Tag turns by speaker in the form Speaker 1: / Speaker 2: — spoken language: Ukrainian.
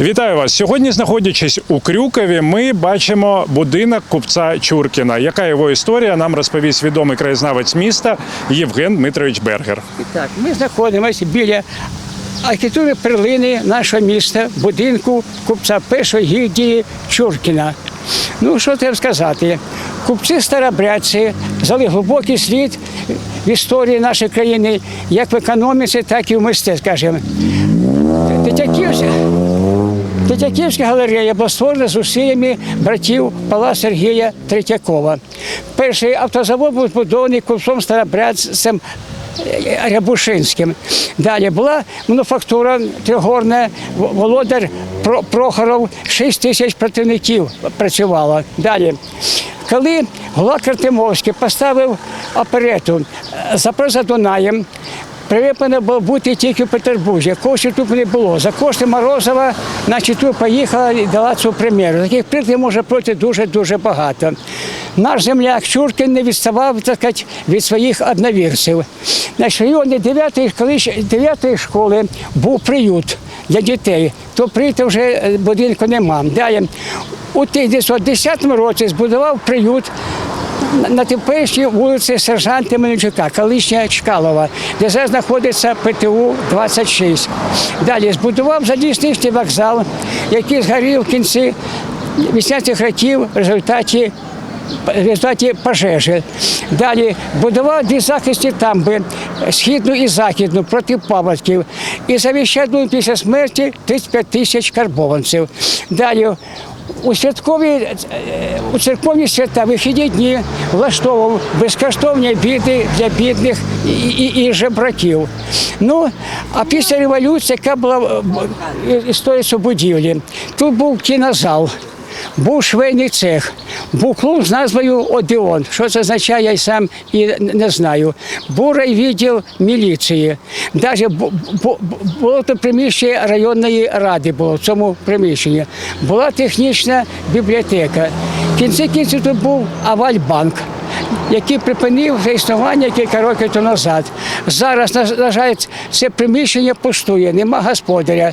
Speaker 1: Вітаю вас! Сьогодні, знаходячись у Крюкові, ми бачимо будинок купця Чуркіна. Яка його історія нам розповість відомий краєзнавець міста Євген Дмитрович Бергер.
Speaker 2: Так, ми знаходимося біля архітектури перлини нашого міста, будинку купця першої гільдії Чуркіна. Ну, що треба сказати? Купці старобрядці взяли глибокий слід в історії нашої країни, як в економіці, так і в мистецтві, скажімо. Тетяківська галерея була створена зусиллями братів Павла Сергія Третьякова. Перший автозавод був збудований купцом старобрядцем е, Рябушинським. Далі була мануфактура тригорна, володар Прохоров, 6 тисяч працівників працювало. Далі. Коли Гулак Артемовський поставив оперету е, «Запрос за Дунаєм», Привипано було бути тільки в Петербурзі, коштів тут не було. За кошти Морозова, значить, тут поїхала і дала цю прем'єру. Таких прикладів може бути дуже-дуже багато. Наш земляк Чуркін не відставав так сказати, від своїх одновірців. Значить, районі 9 коли ще 9 школи був приют для дітей, то приюту вже е, будинку нема. Далі у 1910 році збудував приют на- теперішній вулиці сержанта Мельничука, колишня Чкалова, де зараз знаходиться ПТУ 26. Далі збудував залізничний вокзал, який згорів в кінці 80-х років в результаті результаті пожежі. Далі будував дві захисні тамби, східну і західну проти паводків. І завіщав після смерті 35 тисяч карбованців. Далі у святкові е, у церковні свята вихідні дні влаштовував безкоштовні обіди для бідних і, і, і жебраків. Ну а після революції, яка була е, історія будівлі, тут був кінозал. Був швейний цех, був клуб з назвою Одеон. Що це означає, я й сам і не знаю. Був райвідділ міліції. Навіть було то приміщення районної ради було в цьому приміщенні. Була технічна бібліотека. В кінці кінців тут був Авальбанк. Який припинив існування кілька років тому назад. Зараз, на жаль, це приміщення пустує, нема господаря.